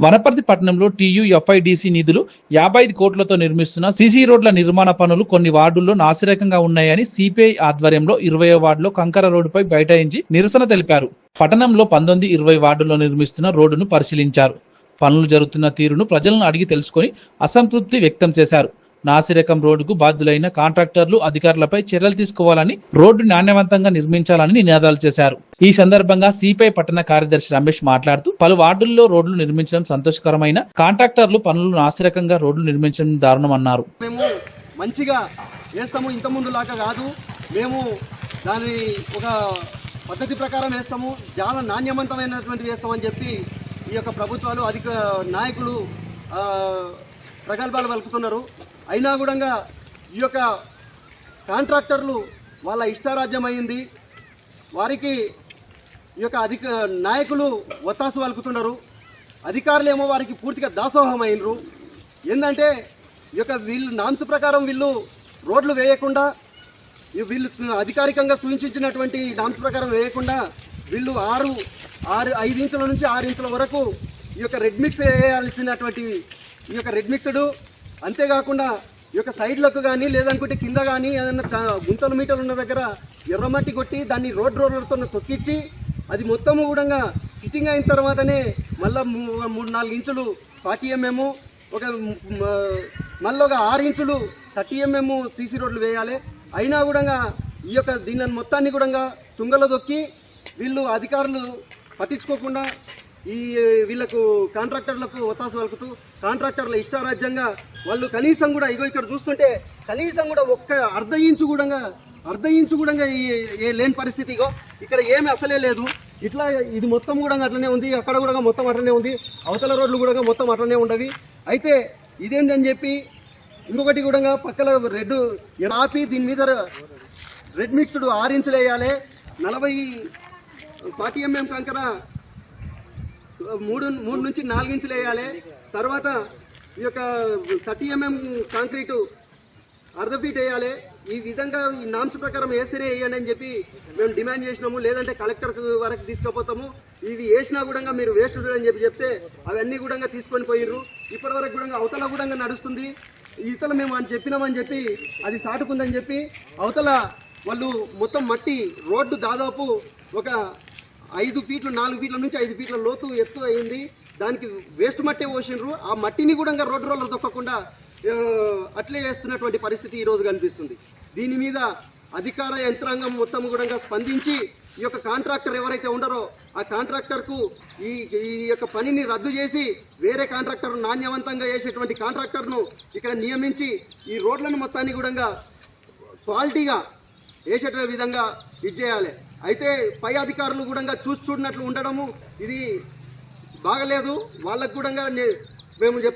వనపర్తి పట్టణంలో టీయూఎఫ్ఐడిసి నిధులు యాభై ఐదు కోట్లతో నిర్మిస్తున్న సీసీ రోడ్ల నిర్మాణ పనులు కొన్ని వార్డుల్లో నాసిరకంగా ఉన్నాయని సిపిఐ ఆధ్వర్యంలో ఇరవై వార్డులో కంకర రోడ్డుపై బైఠాయించి నిరసన తెలిపారు. పట్టణంలో పంతొమ్మిది ఇరవై వార్డుల్లో నిర్మిస్తున్న రోడ్డును పరిశీలించారు. పనులు జరుగుతున్న తీరును ప్రజలను అడిగి తెలుసుకొని అసంతృప్తి వ్యక్తం చేశారు. నాసిరకం రోడ్డుకు బాధ్యులైన కాంట్రాక్టర్లు అధికారులపై చర్యలు తీసుకోవాలని రోడ్డు నాణ్యవంతంగా నిర్మించాలని నినాదాలు చేశారు. ఈ సందర్భంగా సిపిఐ పట్టణ కార్యదర్శి రమేష్ మాట్లాడుతూ పలు వార్డుల్లో రోడ్లు నిర్మించడం సంతోషకరమైన కాంట్రాక్టర్లు పనులు నాసిరకంగా రోడ్లు నిర్మించడం దారుణమన్నారు మేము మంచిగా వేస్తాము ఇంత ముందు లాగా కాదు. మేము దాని ఒక పద్ధతి ప్రకారం వేస్తాము చాలా నాణ్యవంతమైనటువంటి వేస్తామని చెప్పి ఈ యొక్క ప్రభుత్వాలు అధిక నాయకులు ప్రగల్భాలు పలుకుతున్నారు. అయినా కూడా ఈ యొక్క కాంట్రాక్టర్లు వాళ్ళ ఇష్టారాజ్యం అయింది వారికి ఈ యొక్క అధిక నాయకులు ఒత్తాసు పలుకుతున్నారు. అధికారులేమో వారికి పూర్తిగా దాసోహం అయినరు ఏంటంటే ఈ యొక్క వీళ్ళు నాన్స్ ప్రకారం వీళ్ళు రోడ్లు వేయకుండా ఈ వీళ్ళు అధికారికంగా సూచించినటువంటి నాన్స్ ప్రకారం వేయకుండా వీళ్ళు ఆరు ఆరు ఐదు ఇంచుల నుంచి ఆరు ఇంచుల వరకు ఈ యొక్క రెడ్ మిక్స్ వేయాల్సినటువంటి ఈ యొక్క రెడ్ మిక్స్డ్ అంతేకాకుండా ఈ యొక్క సైడ్లకు కానీ లేదనుకుంటే కింద కానీ ఏదైనా దా- గుంతలు మీటలు ఉన్న దగ్గర ఎర్రమట్టి కొట్టి దాన్ని రోడ్ రోలర్తో తొక్కిచ్చి అది మొత్తము కూడా ఫిట్టింగ్ అయిన తర్వాతనే మళ్ళా మూడు నాలుగు ఇంచులు ఫార్టీ ఎంఎం ఒక మళ్ళీ ఒక ఆరు ఇంచులు థర్టీ ఎంఎం సీసీ రోడ్లు వేయాలి. అయినా కూడా ఈ యొక్క దీని మొత్తాన్ని కూడా తుంగలో దొక్కి వీళ్ళు అధికారులు పట్టించుకోకుండా ఈ వీళ్ళకు కాంట్రాక్టర్లకు ఒత్తాసు పలుకుతూ కాంట్రాక్టర్ల ఇష్టారాజ్యంగా వాళ్ళు కనీసం కూడా ఇగో ఇక్కడ చూస్తుంటే కనీసం కూడా ఒక్క అర్ధ ఇంచు కూడా అర్ధ ఇంచు కూడా ఏ లేని పరిస్థితి ఇగో. ఇక్కడ ఏమి అసలే లేదు. ఇట్లా ఇది మొత్తం కూడా అట్లనే ఉంది. అక్కడ కూడా మొత్తం అట్లనే ఉంది. అవతల రోడ్లు కూడా మొత్తం అట్లనే ఉండవి. అయితే ఇదేందని చెప్పి ఇంకొకటి కూడా పక్కల రెడ్ ఆపి దీని మీద రెడ్ మిక్స్డ్ ఆరు ఇంచులు వేయాలి. నలభై ఫార్టీ ఎంఎం కంకర మూడు మూడు నుంచి నాలుగు ఇంచులు వేయాలి. తర్వాత ఈ యొక్క థర్టీ ఎంఎం కాంక్రీటు అర్ధ ఫీట్ వేయాలి. ఈ విధంగా ఈ నామ్స్ ప్రకారం వేస్తేనే వేయండి అని చెప్పి మేము డిమాండ్ చేసినాము. లేదంటే కలెక్టర్ వరకు తీసుకుపోతాము. ఇవి వేసినా కూడా మీరు వేస్ట్ అని చెప్పి చెప్తే అవన్నీ కూడా తీసుకొని పోయిర్రు. ఇప్పటి వరకు కూడా అవతల కూడా నడుస్తుంది. ఇతల మేము అని చెప్పినామని చెప్పి అది సాటుకుందని చెప్పి అవతల వాళ్ళు మొత్తం మట్టి రోడ్డు దాదాపు ఒక ఐదు ఫీట్లు నాలుగు ఫీట్ల నుంచి ఐదు ఫీట్ల లోతు ఎత్తు అయింది. దానికి వేస్ట్ మట్టే పోసిండ్రు ఆ మట్టిని కూడా ఇంకా రోడ్డు రోలర్ తొక్కకుండా అట్లే చేస్తున్నటువంటి పరిస్థితి ఈ రోజు కనిపిస్తుంది దీని మీద అధికార యంత్రాంగం మొత్తం కూడా స్పందించి ఈ యొక్క కాంట్రాక్టర్ ఎవరైతే ఉండరో ఆ కాంట్రాక్టర్కు ఈ ఈ యొక్క పనిని రద్దు చేసి వేరే కాంట్రాక్టర్ నాణ్యవంతంగా చేసేటువంటి కాంట్రాక్టర్ను ఇక్కడ నియమించి ఈ రోడ్లను మొత్తాన్ని కూడా క్వాలిటీగా వేసేట విధంగా ఇది చేయాలి. అయితే పై అధికారులు కూడా చూసి చూడనట్లు ఉండడము ఇది బాగలేదు. వాళ్ళకు కూడా నే- మేము చెప్తున్నాం.